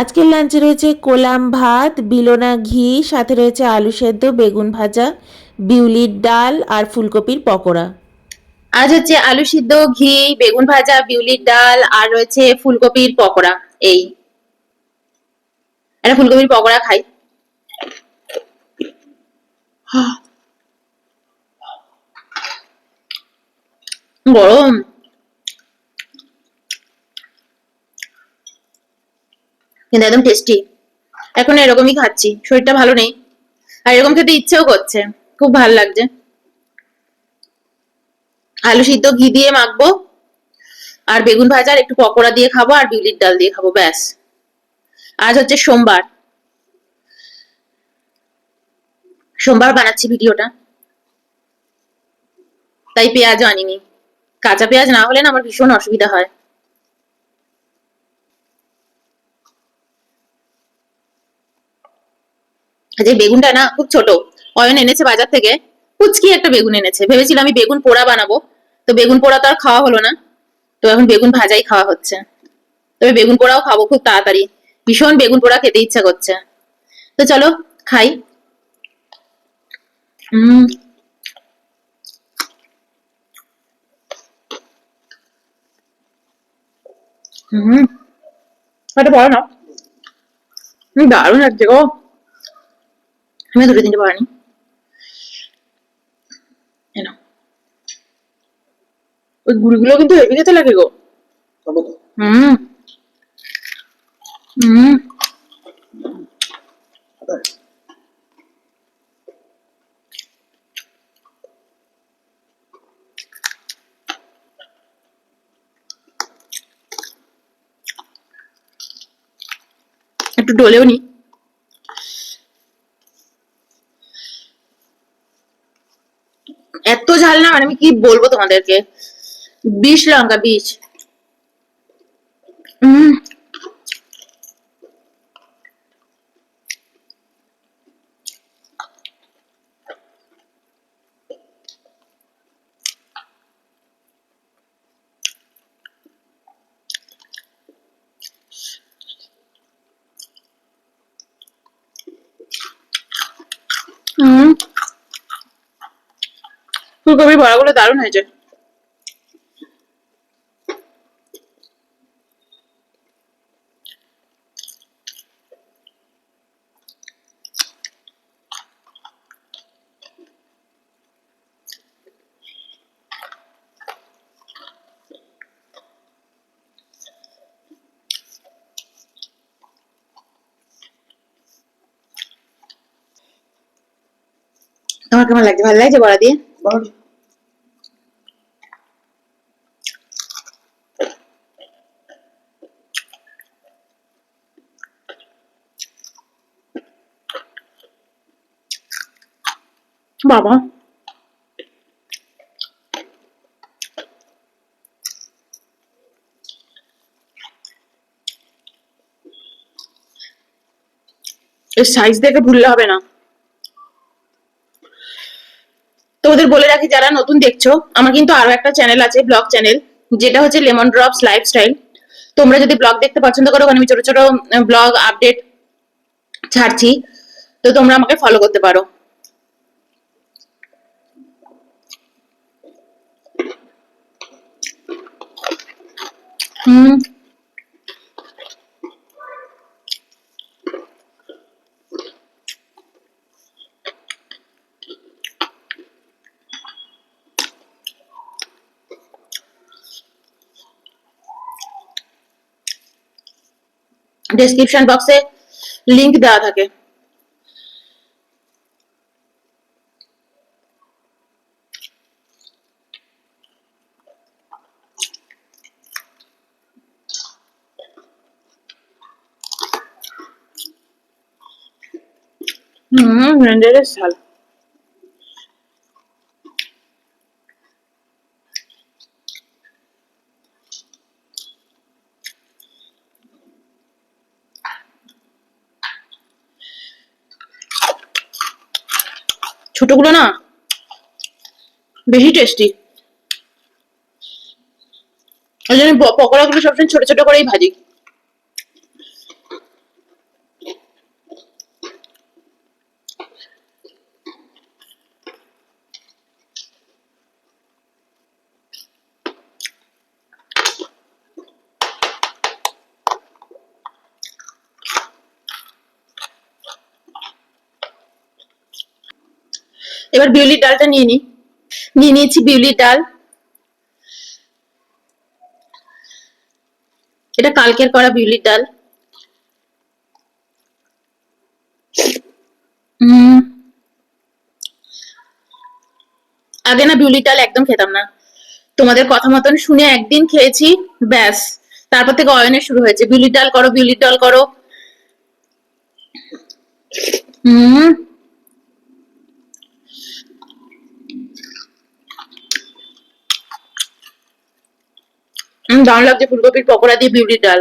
আজকের লাঞ্চে রয়েছে কোলাম ভাত, বিলোনা ঘি, সাথে রয়েছে আলু সেদ্ধ, বেগুন ভাজা, বিউলির ডাল আর ফুলকপির পকোড়া। আজ হচ্ছে আলু সিদ্ধ, ঘি, বেগুন ভাজা, বিউলির ডাল আর রয়েছে ফুলকপির পকোড়া, এই। একটা ফুলকপির পকোড়া খাই গরম। কিন্তু একদম টেস্টি এখন এরকমই খাচ্ছি, শরীরটা ভালো নেই। আর এরকম খেতে ইচ্ছেও করছে, খুব ভালো লাগছে। আলু সিদ্ধ, ঘি দিয়ে মাখবো, আর বেগুন ভাজা, আর একটু পকোড়া দিয়ে খাব, আর বিউলির ডাল দিয়ে খাব, ব্যাস। আজ হচ্ছে সোমবার। সোমবার বানাচ্ছি ভিডিওটা। তাই পেঁয়াজও আনিনি। কাঁচা পেঁয়াজ না হলে না আমার ভীষণ অসুবিধা হয়। যে বেগুনটা না খুব ছোট অয়ন এনেছে বাজার থেকে কুচকি একটা বেগুন এনেছে। ভেবেছিলাম আমি বেগুন পোড়া বানাবো তো বেগুন পোড়া তো আর খাওয়া হলো না। তো এখন বেগুন ভাজাই খাওয়া হচ্ছে। তবে বেগুন পোড়াও খাব খুব তাড়াতাড়ি। ভীষণ বেগুন পোড়া খেতে ইচ্ছা করছে। তো চলো খাই। উম। হুম এটা বড় না। হুম, দারুণ লাগছে গো। আমি দুটো তিনটে এনো ওই গুড়গুলো কিন্তু হেভি খেতে লাগে গো। হুম। হুম। একটু ডলেও নি। না মানে আমি কি বলবো তোমাদেরকে বিষ লঙ্কা বিষ উম ফুলকপির বড়াগুলো দারুণ হয়েছে। তোমার কেমন লাগছে? ভালো লাগছে বড়া দিয়ে? বাবা। এর সাইজ দেখে ভুললে হবে না। তোমাদের বলে রাখি, যারা নতুন দেখছ, আমার কিন্তু আরও একটা চ্যানেল আছে ব্লগ চ্যানেল যেটা হচ্ছে লেমন ড্রপস লাইফস্টাইল তোমরা যদি ব্লগ দেখতে পছন্দ করো আমি ছোট ছোট ব্লগ আপডেট ছাড়ছি। তো তোমরা আমাকে ফলো করতে পারো। হুম ডেসক্রিপশন বক্সে লিংক দেওয়া থাকে হুম ব্র্যান্ডের সাল ছোটগুলো না বেশি টেস্টি ওই জন্য পকোড়াগুলো সবসময় ছোট ছোট করেই ভাজি। এবার বিউলির ডালটা নিয়ে নিই নিয়ে নিয়েছি বিউলির ডাল। এটা কালকের করা বিউলির ডাল। আগে না বিউলির ডাল একদম খেতাম না। তোমাদের কথা মতন শুনে একদিন খেয়েছি, ব্যাস। তারপর থেকে অয়নে শুরু হয়েছে। বিউলির ডাল করো, বিউলির ডাল করো। হুম দারুণ লাগছে ফুলকপির পকোড়া দিয়ে বিউলির ডাল।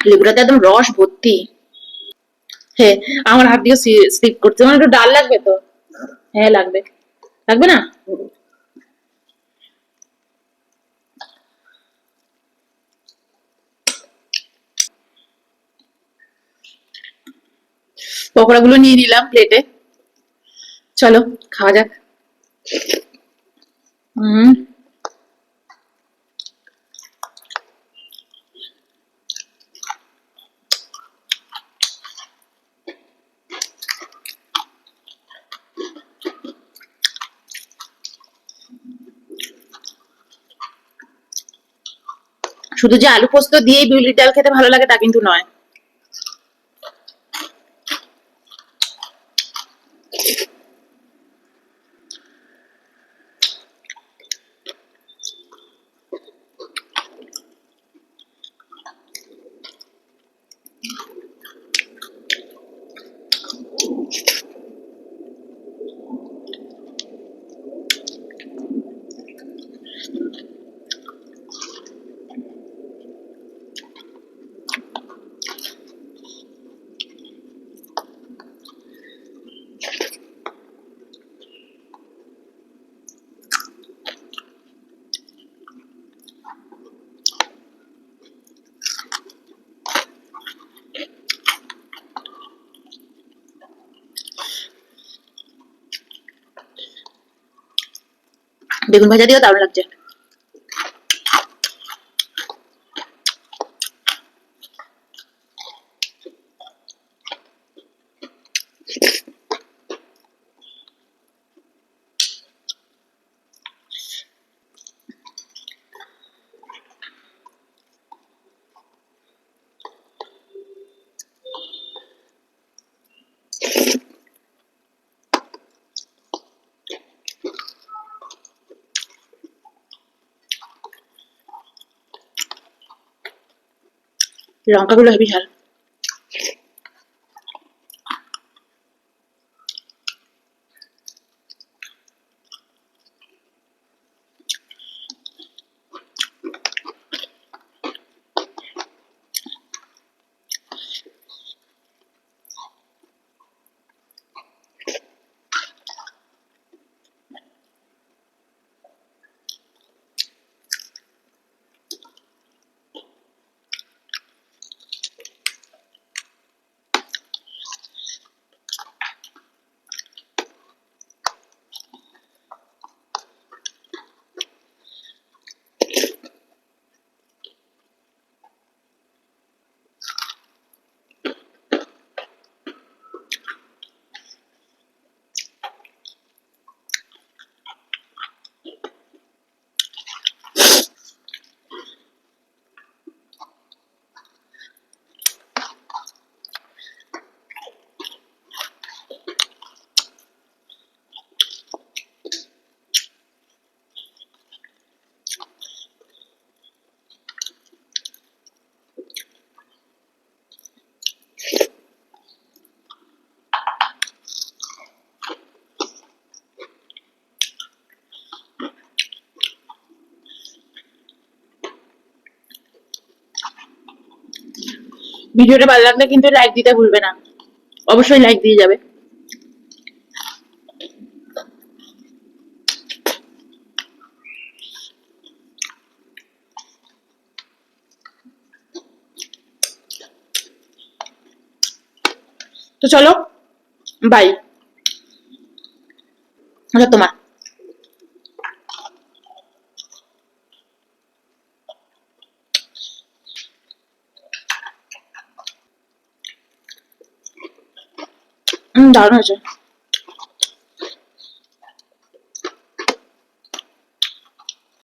লেবুটাতে একদম রস ভর্তি। হ্যাঁ আমার হাত দিয়ে স্লিপ করছে। আমার একটু ডাল লাগবে তো? হ্যাঁ লাগবে। লাগবে না? পকোড়াগুলো নিয়ে নিলাম প্লেটে চলো, খাওয়া যাক। শুধু যে আলু পোস্ত দিয়েই বিউলির ডাল খেতে ভালো লাগে তা কিন্তু নয়। বেগুন ভাজা দিয়েও দারুণ লাগছে। Long Carlos Villal ভিডিওটা ভালো লাগলে কিন্তু লাইক দিতে ভুলবে না। অবশ্যই লাইক দিয়ে যাবে। তো চলো বাই তোমার হুম দারুণ হয়েছে।